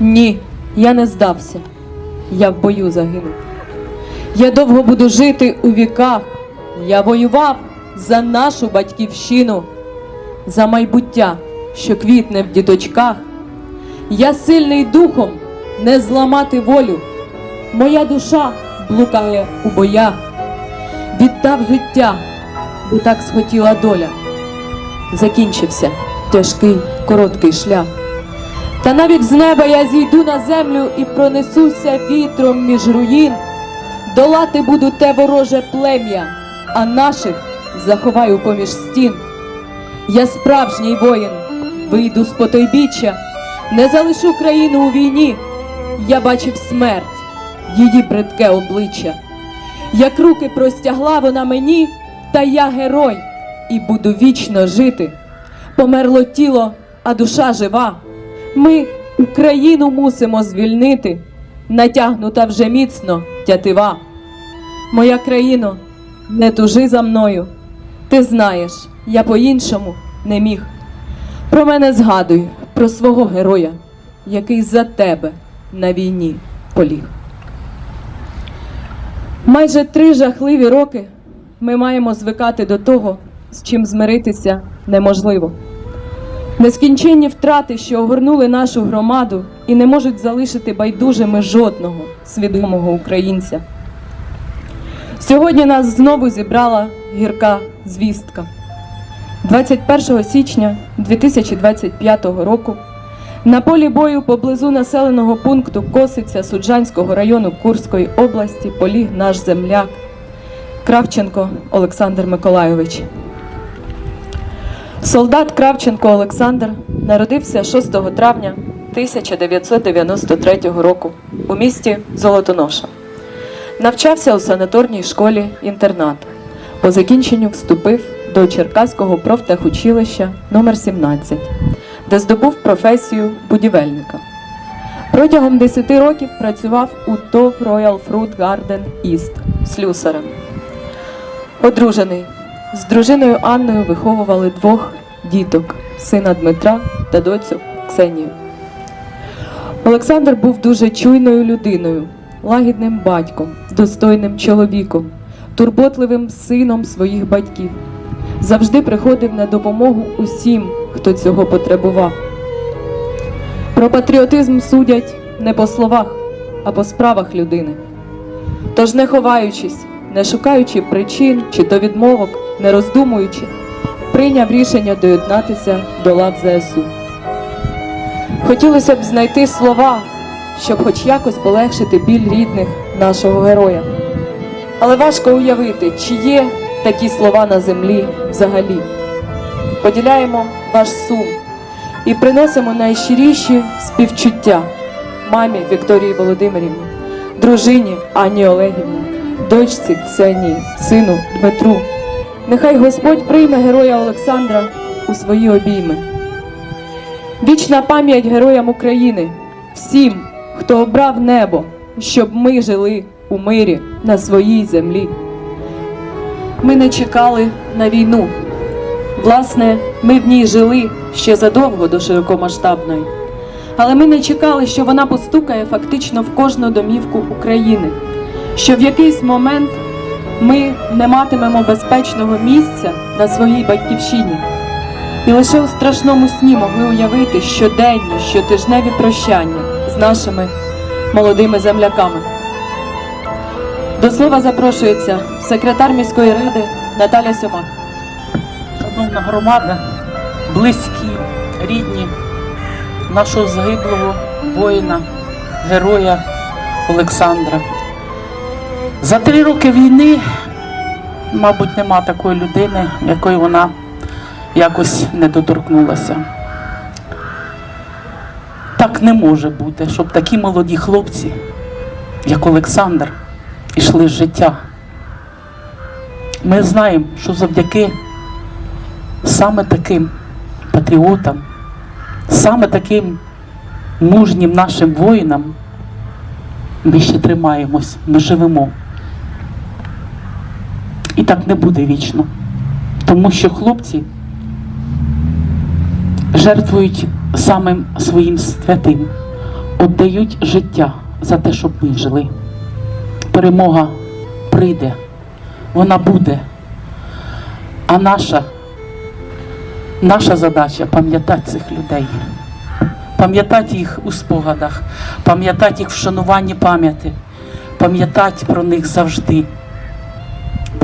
Ні, я не здався. Я в бою загинув. Я довго буду жити у віках. Я воював за нашу батьківщину, за майбуття, що квітне в діточках. Я сильний духом не зламати волю. Моя душа блукає у боях. Віддав життя, бо так схотіла доля. Закінчився тяжкий короткий шлях. Та навіть з неба я зійду на землю і пронесуся вітром між руїн. Долати буду те вороже плем'я, а наших заховаю поміж стін. Я справжній воїн, вийду з потойбіччя, не залишу країну у війні. Я бачив смерть, її бридке обличчя. Як руки простягла вона мені, та я герой і буду вічно жити. Померло тіло, а душа жива. Ми Україну мусимо звільнити, натягнута вже міцно тятива. Моя країно, не тужи за мною. Ти знаєш, я по-іншому не міг. Про мене згадуй, про свого героя, який за тебе на війні поліг. Майже три жахливі роки ми маємо звикати до того, з чим змиритися неможливо. Нескінченні втрати, що огорнули нашу громаду і не можуть залишити байдужими жодного свідомого українця. Сьогодні нас знову зібрала гірка звістка. 21 січня 2025 року на полі бою поблизу населеного пункту Косиця Суджанського району Курської області поліг наш земляк Кравченко Олександр Миколайович. Солдат Кравченко Олександр народився 6 травня 1993 року у місті Золотоноша. Навчався у санаторній школі інтернат. По закінченню вступив до Черкаського профтехучилища номер 17 де здобув професію будівельника. Протягом 10 років працював у ТОВ Royal Fruit Garden East слюсарем. Одружений. З дружиною Анною виховували двох діток сина Дмитра та доцю Ксенію. Олександр був дуже чуйною людиною, лагідним батьком, достойним чоловіком, турботливим сином своїх батьків. Завжди приходив на допомогу усім, хто цього потребував. Про патріотизм судять не по словах, а по справах людини. Тож, не ховаючись, не шукаючи причин чи то відмовок, не роздумуючи, прийняв рішення доєднатися до лав ЗСУ. Хотілося б знайти слова, щоб хоч якось полегшити біль рідних нашого героя. Але важко уявити, чи є такі слова на землі взагалі. Поділяємо ваш сум і приносимо найщиріші співчуття мамі Вікторії Володимирівні, дружині Анні Олегівні, дочці Ксенії, сину Дмитру. Нехай Господь прийме героя Олександра у свої обійми. Вічна пам'ять героям України, всім, хто обрав небо, щоб ми жили у мирі на своїй землі. Ми не чекали на війну. Власне, ми в ній жили ще задовго до широкомасштабної. Але ми не чекали, що вона постукає фактично в кожну домівку України, що в якийсь момент ми не матимемо безпечного місця на своїй батьківщині. І лише у страшному сні могли уявити щоденні, щотижневі прощання з нашими молодими земляками. До слова запрошується секретар міської ради Наталя Сьомак. Шановна громада, близькі, рідні нашого загиблого воїна, героя Олександра. За три роки війни, мабуть, нема такої людини, якої вона якось не доторкнулася. Так не може бути, щоб такі молоді хлопці, як Олександр, ішли з життя. Ми знаємо, що завдяки саме таким патріотам, саме таким мужнім нашим воїнам ми ще тримаємось, ми живемо. І так не буде вічно. Тому що хлопці жертвують самим своїм святим, віддають життя за те, щоб ми жили. Перемога прийде, вона буде. А наша, наша задача пам'ятати цих людей, пам'ятати їх у спогадах, пам'ятати їх в шануванні пам'яті, пам'ятати про них завжди.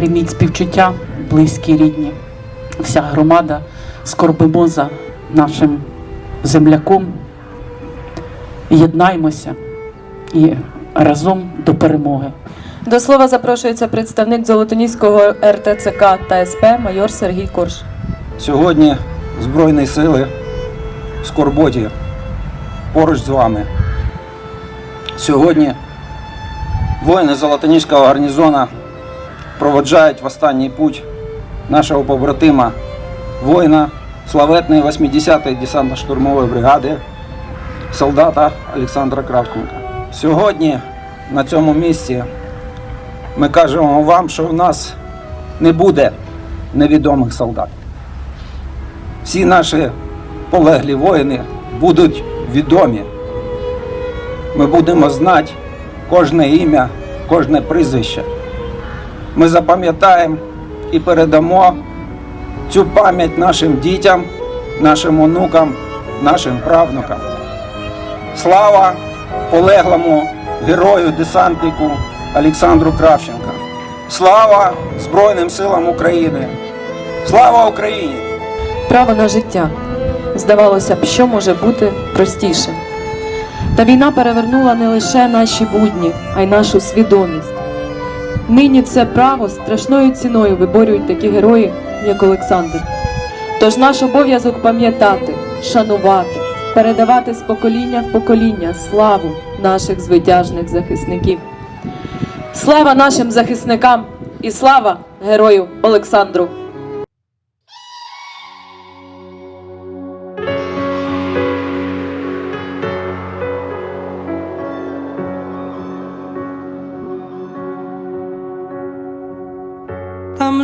Прийміть співчуття, близькі, рідні. Вся громада скорбимо за нашим земляком. Єднаймося і разом до перемоги. До слова запрошується представник Золотоніського РТЦК та СП майор Сергій Корж. Сьогодні Збройні сили в Скорботі поруч з вами. Сьогодні воїни Золотоніського гарнізона проводжають в останній путь нашого побратима, воїна славетної 80-ї десантно-штурмової бригади, солдата Олександра Кравченка. Сьогодні на цьому місці ми кажемо вам, що в нас не буде невідомих солдат всі наші полеглі воїни будуть відомі. Ми будемо знати кожне ім'я, кожне прізвище. Ми запам'ятаємо і передамо цю пам'ять нашим дітям, нашим онукам, нашим правнукам. Слава полеглому герою десантнику Олександру Кравченка. Слава Збройним силам України! Слава Україні! Право на життя. Здавалося б, що може бути простіше. Та війна перевернула не лише наші будні, а й нашу свідомість. Нині це право страшною ціною виборюють такі герої, як Олександр. Тож наш обов'язок пам'ятати, шанувати, передавати з покоління в покоління славу наших звитяжних захисників. Слава нашим захисникам і слава герою Олександру!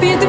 під